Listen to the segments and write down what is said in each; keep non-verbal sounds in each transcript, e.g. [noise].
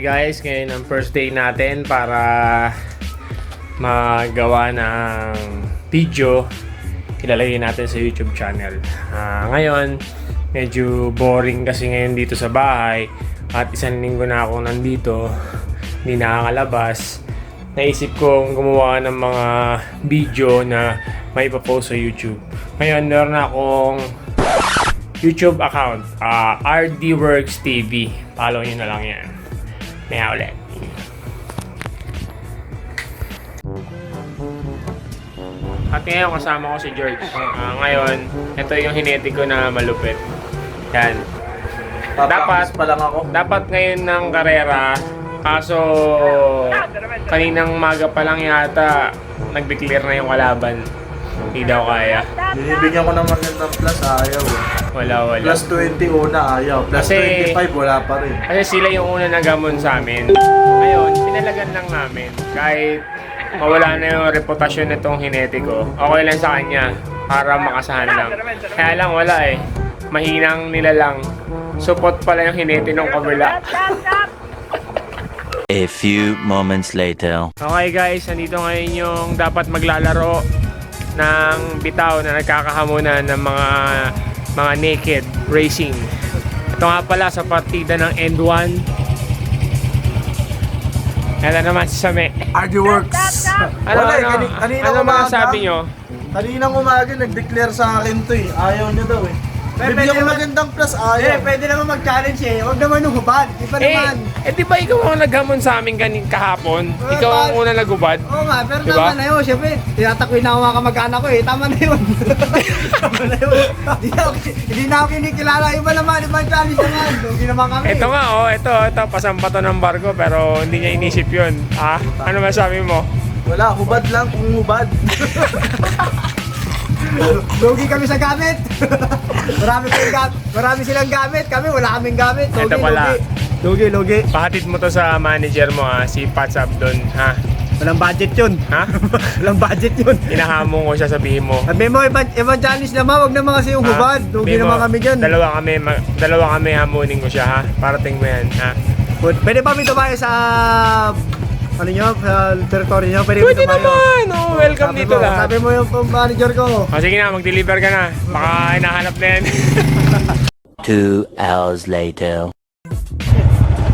guys, ngayon ang first day natin para magawa ng video ilalagay natin sa YouTube channel. Ah, ngayon, medyo boring kasi ngayon dito sa bahay at isang linggo na ako nandito, hindi nakakalabas. Naisip kong gumawa ng mga video na may ipapost sa YouTube. Ngayon, meron akong YouTube account, ah, RD Works TV. Follow nyo na lang yan. Maya ulit. At ngayon kasama ko si George. Ah, ngayon, ito yung hineti ko na malupit. Yan. Dapat- pa lang ako. Dapat ngayon ng karera, kaso kaninang maga pa lang yata, nag-declare na yung kalaban. Hindi daw kaya. Binibigyan ko naman ng plus, ayaw. eh. Wala, wala. Plus 20 una, ayaw. Plus Kasi- 25, wala pa rin. Kasi sila yung una nagamon sa amin. Ngayon, pinalagan lang namin. Kahit mawala na yung reputasyon nitong hinete ko, okay lang sa kanya para makasahan lang. Kaya lang wala eh. Mahinang nila lang. Support pala yung hinete ng kabila. A few moments later. Okay guys, nandito ngayon yung dapat maglalaro ng bitaw na nagkakahamunan ng mga mga naked racing. Ito nga pala sa partida ng End 1. Ito naman si Same. RD Works! Ano, Wala eh, ano, kani- kanina ano umaga, masasabi nyo? Kaninang umaga, nag-declare sa akin to eh. Ayaw niya daw eh. Bibigyan ko magandang plus, Eh, ayaw. pwede naman mag-challenge eh. Huwag naman yung hubad. Iba Eh, naman. Eh di ba ikaw ang naghamon sa amin kanin kahapon? Eh, Ikaw ang ba- una nagubad? Oo nga, pero Diba? tama na yun. Siyempre, tinatakwin na ako mga kamag-anak ko eh. Tama na yun. [laughs] tama na yun. Hindi na, ako, hindi na ako kinikilala. Iba naman, ibang challenge naman. Hindi naman kami. Ito nga oh, ito, ito, pasampa to ng barko pero hindi niya inisip yun. Ha? Ano masabi mo? Wala, hubad lang kung hubad. [laughs] Lugi kami sa gamit. [laughs] marami, silang gamit. marami silang gamit. Kami, wala kaming gamit. Lugi, Ito pala. lugi. Lugi, lugi. Pahatid mo to sa manager mo ha, si Pat Sabdon, ha? Walang budget yun. Ha? [laughs] Walang budget yun. Inahamon ko siya sabihin mo. At may mga ibang challenge naman. Huwag naman kasi yung Ha? hubad. Lugi Sabihin mo, naman kami dyan. Dalawa kami, ma- dalawa kami hamunin ko siya ha. Parating mo yan, ha? Pwede pa dito tayo sa ano nyo, sa territory nyo? Pwede, Pwede dito tayo. naman! Oh, welcome Sabi dito mo, lahat. Sabi mo yung manager ko. O sige na, mag-deliver ka na. Baka hinahanap na yan. [laughs] Two hours later.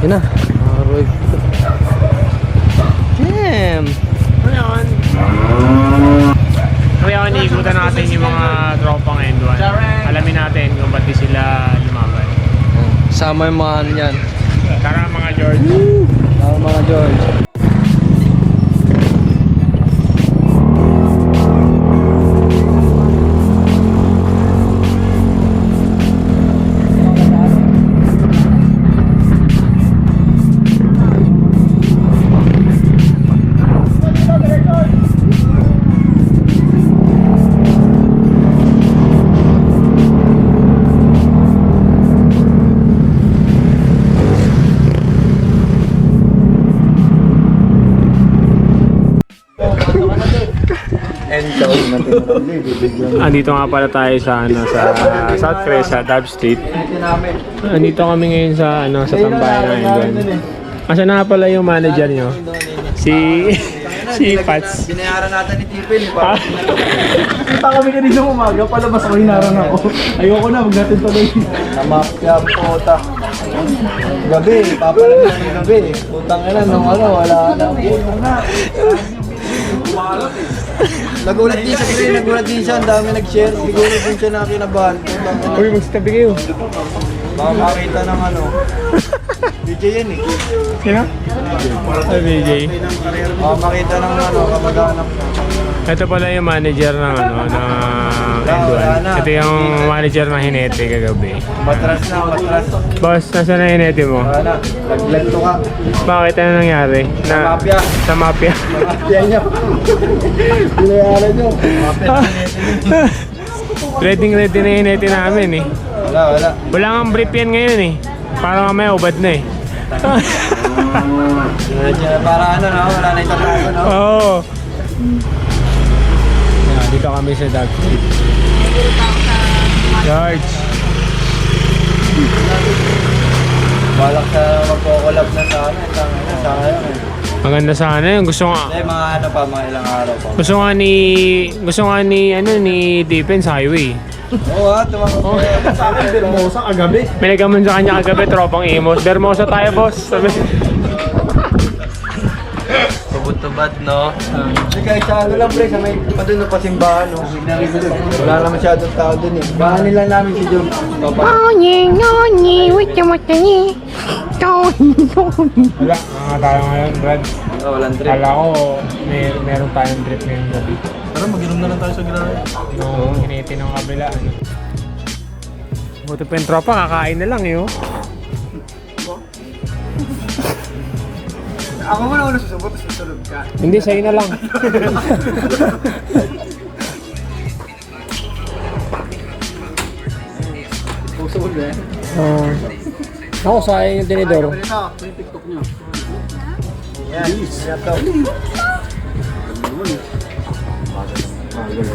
Yun na. Aroy. Damn! Ngayon. Ngayon, iikutan natin yung mga tropang N1. Alamin natin kung ba't di sila lumaban. Sama yung mga ano yan. Tara mga George. Sama mga George. Andito nga pala tayo sa ano sa South Crest sa Dub Street. Andito kami ngayon sa ano sa tambayan ng N1. Asa na pala yung manager nyo? Si si Pats. Binayaran natin ni Tipin. Ah, Kita kami kanina umaga, palabas ako hinarang ako. Ayoko na, huwag natin tuloy. Namapya po, ta. Gabi, papalag na gabi. Utang ina, nung ano, wala na. Utang [laughs] na. Nagulat din siya, kasi nagulat din siya, ang dami nag-share. Siguro din siya na kinabahan. Utang ina. Uy, magsabi kayo. Baka makita ng ano. DJ yan eh. Sino? Ay, BJ. Baka makita ng ano, kamag-anak. Ito pala yung manager ng ano, ng N1. Ito yung manager ng Hinete kagabi. Matras na, matras. Boss, nasa na Hinete mo? Wala na, naglag to ka. Bakit ano nangyari? Sa mafia. Sa mafia. Mafia niya. Binayaran niyo. [laughs] Mafia. ready ready na Hinete namin eh. Wala, wala. Wala nga brief yan ngayon eh. Para mamaya ubad na eh. Para ano, no? Wala na itatago, no? Oo. Yan, dito kami sa Dog Street. George. Balak sa magko-collab na sa amin. Tangina, sayang eh. Maganda sana yun. Gusto nga, Hindi, mga ano pa, mga ilang araw pa. gusto nga ni, gusto nga ni, ano, ni Defense Highway. Oo Oh. sa akin, Bermosa kagabi. May nagaman sa kanya kagabi, tropang Amos. Bermosa tayo, boss. Sabi, Tubot-tubad, no? Kasi kahit sa ano lang, pre, sa may pa doon na pasimbahan, no? Wala na masyadong tao doon eh. Bahan nila namin si Jom. Papa. Noni, noni, wait a minute. Noni, noni. wala, mga tayo ngayon, Brad. Oh, walang trip. Kala ko, may, meron tayong trip ngayong gabi. Tara, mag-inom na lang tayo sa ginaya. No, hiniti ng kabila, ano. Buti pa yung tropa, kakain na lang, eh, oh. [laughs] Ako mo na una susubot, tapos susunod ka. Hindi, sa'yo na lang. Susubot [laughs] eh. Oo. ako, sayang yung tinidor. Ito, ito yung TikTok nyo. Yan, yan Diba,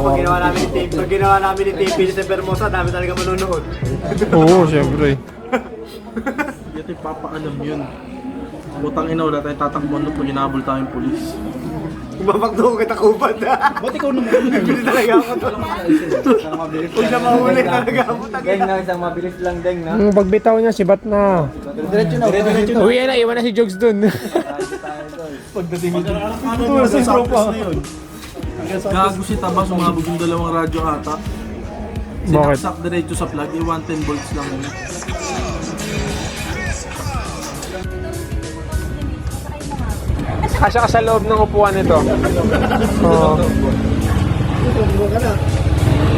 pag ginawa namin ni Tape, pag ginawa namin ni Tape sa Bermosa, dami talaga manonood. Oo, syempre. Ito ipapaalam yun. Butang ina, wala tayong tatakbuhan doon pag inabol tayong pulis. Babakdo ko kita kupad. [laughs] Ba't ikaw naman? Hindi talaga ako to. Huwag na mahuli talaga ako. Deng na, isang mabilis lang, Deng na. Ang pagbitaw niya, sibat na. Diretso na, diretso na. Uwi na, iwan na si Jogs dun. [laughs] Pagdating mo dyan. Ito sa tropa. Gago si Taba, sumabog yung dalawang radyo ata. Bakit? Sinaksak diretso sa plug, eh 110 volts lang yun. Kasya ka sa loob ng upuan nito. Oo.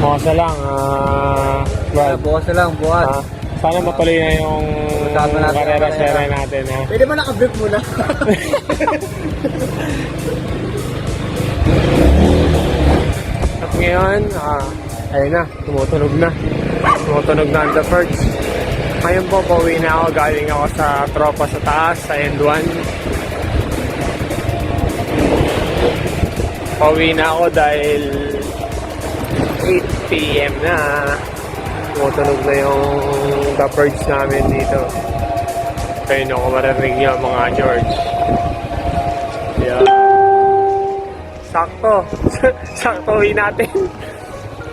Bukas na lang. ah, well, Bukas na lang, bukas. ah, sana matuloy na yung Usapan natin karera ang sera karera. natin. Ha? Pwede ba naka-brief muna? [laughs] At ngayon, ah, ayun na, tumutunog na. Tumutunog na ang the first. Ngayon po, pauwi na ako. Galing ako sa tropa sa taas, sa end 1. Pauwi na ako dahil 8pm na. Tumutunog na yung the purge namin dito. Kayo na ako marinig niyo mga George. Yeah. Sakto. [laughs] Sakto uwi natin.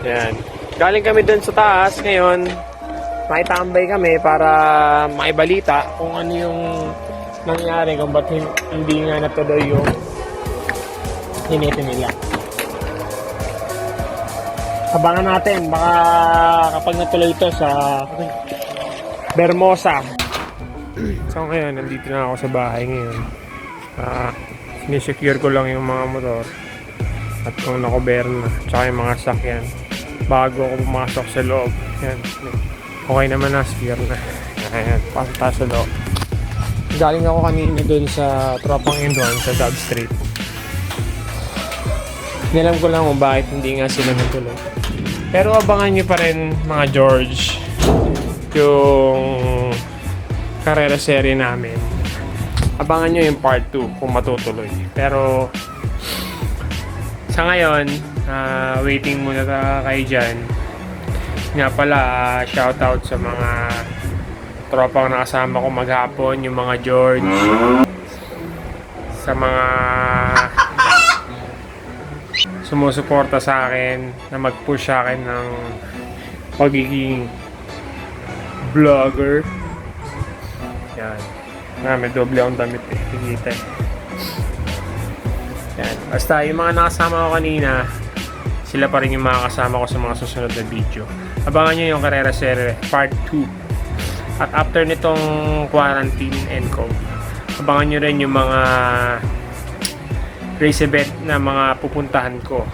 Yan. Galing kami dun sa taas ngayon. Makitambay kami para maibalita kung ano yung nangyari kung ba't hin- hindi nga natuloy yung hinete nila. Abangan natin baka kapag natuloy ito sa Bermosa. [clears throat] So ngayon, nandito na ako sa bahay ngayon. Ah, sinisecure ko lang yung mga motor at kung nakober na tsaka yung mga sakyan bago ako pumasok sa loob yan okay naman na secure na ayan pasok tayo sa loob galing ako kanina dun sa tropang Indon sa Dub Street Nilam ko lang kung bakit hindi nga sila natuloy pero abangan nyo pa rin mga George yung karera serie namin. Abangan nyo yung part 2 kung matutuloy. Pero sa ngayon, ah, waiting muna ta kayo dyan. Nga pala, ah, shoutout sa mga tropang nakasama ko maghapon, yung mga George, sa mga sumusuporta sa akin, na mag-push sa akin ng pagiging vlogger. Yan. Ah, may doble akong damit eh. Higita eh. Yan. Basta yung mga nakasama ko kanina, sila pa rin yung mga kasama ko sa mga susunod na video. Abangan nyo yung Carrera Serie Part 2. At after nitong quarantine and co, abangan nyo rin yung mga race event na mga pupuntahan ko.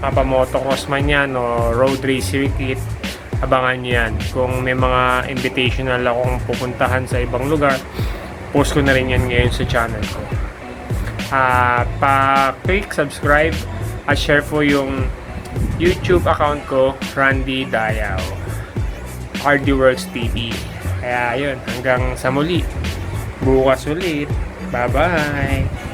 Mapa motocross man yan o road race circuit, abangan nyo yan. Kung may mga invitational akong pupuntahan sa ibang lugar, post ko na rin yan ngayon sa channel ko ah pa-click subscribe at share po yung YouTube account ko, Randy Dayaw. RD Works TV. Kaya yun, hanggang sa muli. Bukas ulit. Bye-bye!